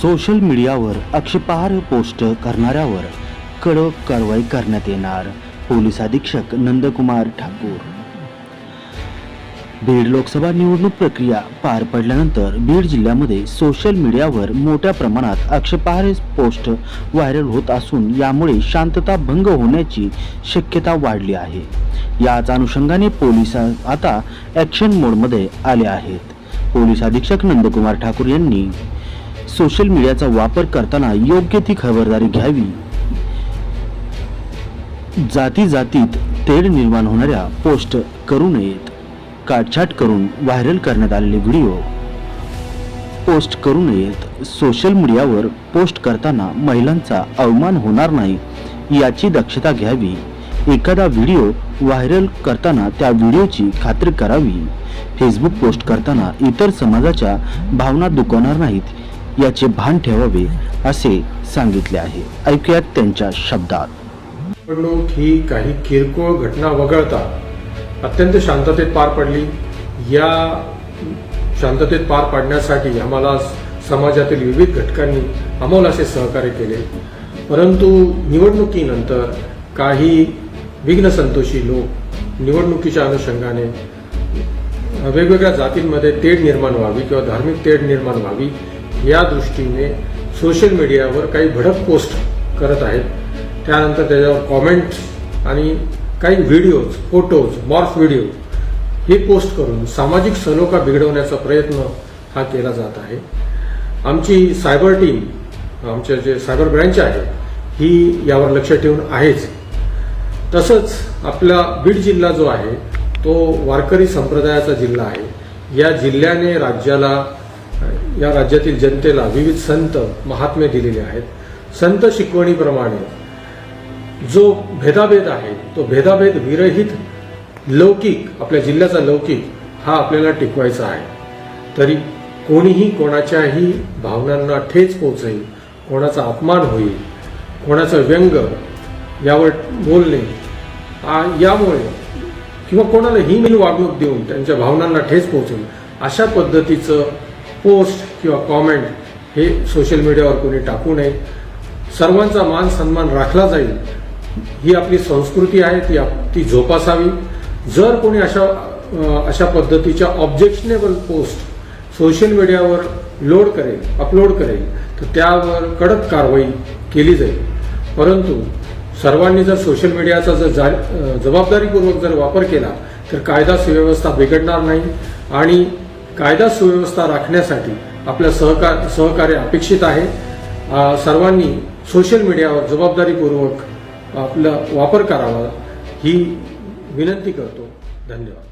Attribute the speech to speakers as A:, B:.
A: Social मीडियावर अक्षपार post करणाऱ्यावर कडक कारवाई करण्यात येणार पोलीस अधीक्षक नंदकुमार ठाकूर. बीड लोकसभा निवडणूक प्रक्रिया पार पडल्यानंतर बीड जिल्ह्यामध्ये सोशल मीडियावर मोठ्या प्रमाणात अक्षपार पोस्ट व्हायरल होत असून यामुळे शांतता भंग होण्याची शक्यता वाढली आहे. याच अनुषंगाने पोलीस आता ॲक्शन मोडमध्ये आले आहेत. पोलीस अधीक्षक नंदकुमार ठाकूर यांनी सोशल मीडियाचा वापर करताना योग्य ती खबरदारी घ्यावी. जाती जातीत तेढ निर्माण होणाऱ्या पोस्ट करू नयेत. काटछाट करून व्हायरल करण्यात आलेले व्हिडिओ पोस्ट करू नयेत. सोशल मीडियावर पोस्ट करताना महिलांचा अवमान होणार नाही याची दक्षता घ्यावी. एखादा व्हिडिओ व्हायरल करताना त्या व्हिडिओची खात्री करावी. फेसबुक पोस्ट करताना इतर समाजाच्या भावना दुखवणार नाहीत याचे भान ठेवावे असे सांगितले आहे. ऐकूयात त्यांच्या शब्दात.
B: निवडणूक ही काही किरकोळ घटना वगळता अत्यंत शांततेत पार पडली. या शांततेत पार पाडण्यासाठी आम्हाला समाजातील विविध घटकांनी अमोल असे सहकार्य केले. परंतु निवडणुकीनंतर काही विघ्नसंतोषी लोक निवडणुकीच्या अनुषंगाने वेगवेगळ्या जातींमध्ये तेढ निर्माण व्हावी किंवा धार्मिक तेढ निर्माण व्हावी या दृष्टीने सोशल मीडियावर काही भडक पोस्ट करत आहेत. त्यानंतर त्याच्यावर कॉमेंट्स आणि काही व्हिडिओज फोटोज मॉर्फ व्हिडिओ हे पोस्ट करून सामाजिक सलोखा बिघडवण्याचा प्रयत्न हा केला जात आहे. आमची सायबर टीम आमचे जे सायबर ब्रँच आहे ही यावर लक्ष ठेवून आहेच. तसंच आपला बीड जिल्हा जो आहे तो वारकरी संप्रदायाचा जिल्हा आहे. या जिल्ह्याने राज्याला या राज्यातील जनतेला विविध संत महात्मे दिलेले आहेत. संत शिकवणीप्रमाणे जो भेदाभेद आहे तो भेदाभेद विरहित लौकिक आपल्या जिल्ह्याचा लौकिक हा आपल्याला टिकवायचा आहे. तरी कोणीही कोणाच्याही भावनांना ठेच पोचेल कोणाचा अपमान होईल कोणाचं व्यंग यावर बोलणे यामुळे किंवा कोणाला हीन वागणूक देऊन त्यांच्या भावनांना ठेच पोहोचेल अशा पद्धतीचं पोस्ट किंवा कॉमेंट हे सोशल मीडियावर कोणी टाकू नये. सर्वांचा मान सन्मान राखला जाईल. ही आपली संस्कृती आहे ती आप- ती जोपासावी. जर कोणी अशा अशा पद्धतीच्या ऑब्जेक्शनेबल पोस्ट सोशल मीडियावर लोड करेल अपलोड करेल तर त्यावर कडक कारवाई केली जाईल. परंतु सर्वांनी जर सोशल मीडियाचा जर जबाबदारीपूर्वक जर वापर केला तर कायदा सुव्यवस्था बिघडणार नाही. आणि कायदा सुव्यवस्था राखण्यासाठी आपलं सहकार सहकार्य अपेक्षित आहे. सर्वांनी सोशल मीडियावर जबाबदारीपूर्वक आपला वापर करावा ही विनंती करतो. धन्यवाद.